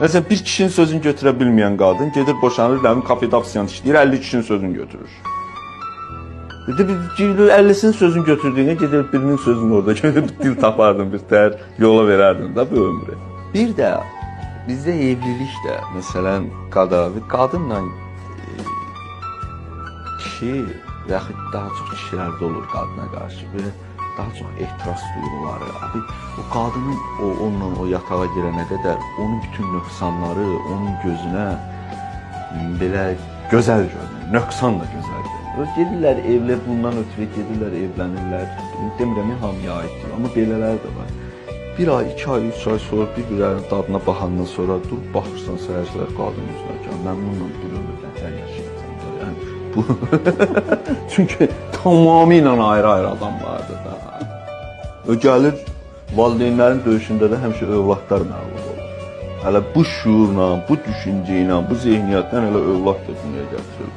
Məsələn, bir kişinin sözünü götürə bilməyən qadın gedir boşanır, nəvim kafedə ofisiant işləyir, 50 kişinin sözünü götürür. Dedi bir 50'sinin sözünü götürdüğüne gelir birinin sözünü orada götürüp dil tapardın bir tər yola vererdin da bu ömrü. Bir də bizdə evlilik də məsələn bir qadınla e, kişi yaxud daha çox kişilərdə olur qadına qarşı belə daha çox ehtiras duyğuları. Abi o qadının o onunla o yatağa girənə qədər onun bütün nöqsanları onun gözünə belə gözəl görünür. Nöqsan da gözəl görünür. Gedirlər evlər bundan ötürü gedirlər evlənirlər. Demirəm ya, hamıya aiddir, amma belələr də var. Bir ay, iki ay, üç ay sonra bir-birlərinin dadına baxandan sonra dur baxırsan səhərlər qadın üzünə mən bununla bir ömür yaşayacağam. Yəni bu çünki tamamilə ayrı-ayrı adamlardır da. O gəlir valideynlərin döyüşündə də həmişə övladlar məğlub olur. Hələ bu şuurla, bu düşüncə ilə, bu zehniyyətlə hələ övlad da dünyaya gətirir.